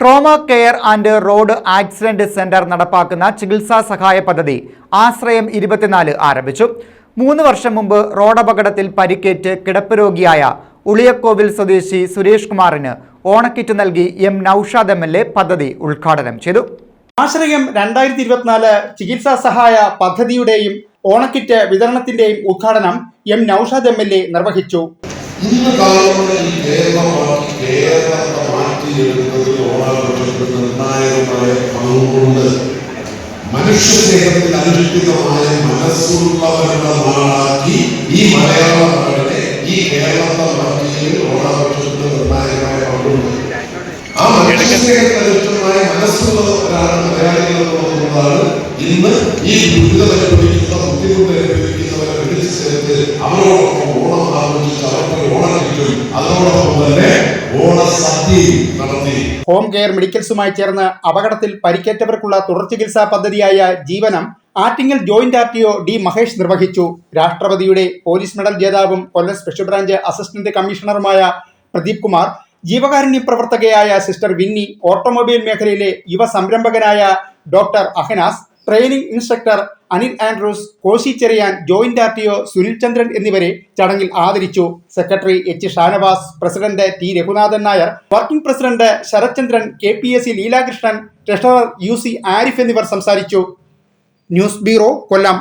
Trauma care and road accident centre നടപ്പാക്കുന്ന ചികിത്സാ സഹായ പദ്ധതി ആശ്രയം ഇരുപത്തിനാല് ആരംഭിച്ചു. മൂന്ന് വർഷം മുമ്പ് റോഡപകടത്തിൽ പരിക്കേറ്റ് കിടപ്പ് രോഗിയായ ഉളിയക്കോവിൽ സ്വദേശി സുരേഷ് കുമാറിന് ഓണക്കിറ്റ് നൽകി M Naushad M L A പദ്ധതി ഉദ്ഘാടനം ചെയ്തു. ആശ്രയം രണ്ടായിരത്തി ഇരുപത്തിനാല് ചികിത്സാ സഹായ പദ്ധതിയുടെയും ഓണക്കിറ്റ് വിതരണത്തിന്റെയും ഉദ്ഘാടനം M Naushad M L A നിർവഹിച്ചു. ഇന്ന് ഈ കേരളത്തെ നിർണായകമായ പങ്കുണ്ട് മനുഷ്യദേഹത്തിൽ അനുഷ്ഠിതമായ മനസ്സുള്ളവരുടെ നാളാക്കി ഈ മലയാള നാടിനെ ഈ കേരളത്തെ മാറ്റിയതിൽ ഓണാഘോഷത്തിന് നിർണായകമായ പങ്കുണ്ട്. ആ മനുഷ്യദേഹത്തിൽ അനുഷ്ഠിതമായ മനസ്സുള്ളവരാണ് മലയാളികൾ എന്നുള്ളതാണ് ഇന്ന് ഈ ദുരിതം അനുഭവിക്കുന്ന ബുദ്ധിമുട്ട് അനുഭവിക്കുന്നവരെ വിളിച്ചു ചേർത്ത് അവരോടൊപ്പം ഓണം ആഘോഷിച്ച് അവർക്ക് ഓണം കിട്ടും. അതോടൊപ്പം തന്നെ ഓണസദ്യയും നടത്തി ഹോം കെയർ മെഡിക്കൽസുമായി ചേർന്ന് അപകടത്തിൽ പരിക്കേറ്റവർക്കുള്ള തുടർ ചികിത്സാ പദ്ധതിയായ Jeevanam Attingal joint R T O D Mahesh നിർവഹിച്ചു. രാഷ്ട്രപതിയുടെ പോലീസ് മെഡൽ ജേതാവും കൊല്ലം സ്പെഷ്യൽ ബ്രാഞ്ച് അസിസ്റ്റന്റ് കമ്മീഷണറുമായ പ്രദീപ് കുമാർ ജീവകാരുണ്യ പ്രവർത്തകയായ സിസ്റ്റർ വിന്നി ഓട്ടോമൊബൈൽ മേഖലയിലെ യുവ സംരംഭകനായ doctor Ahanas training instructor Anil Andrews Koshy Cherian joint R T O Sunil Chandran എന്നിവരെ ചടങ്ങിൽ ആദരിച്ചു. Secretary H. Shanavas president T. Raghunathan Nair working president Sarathchandran K. P. S. C. Leelakrishnan treasurer U. C. Arif എന്നിവർ സംസാരിച്ചു. News bureau Kollam.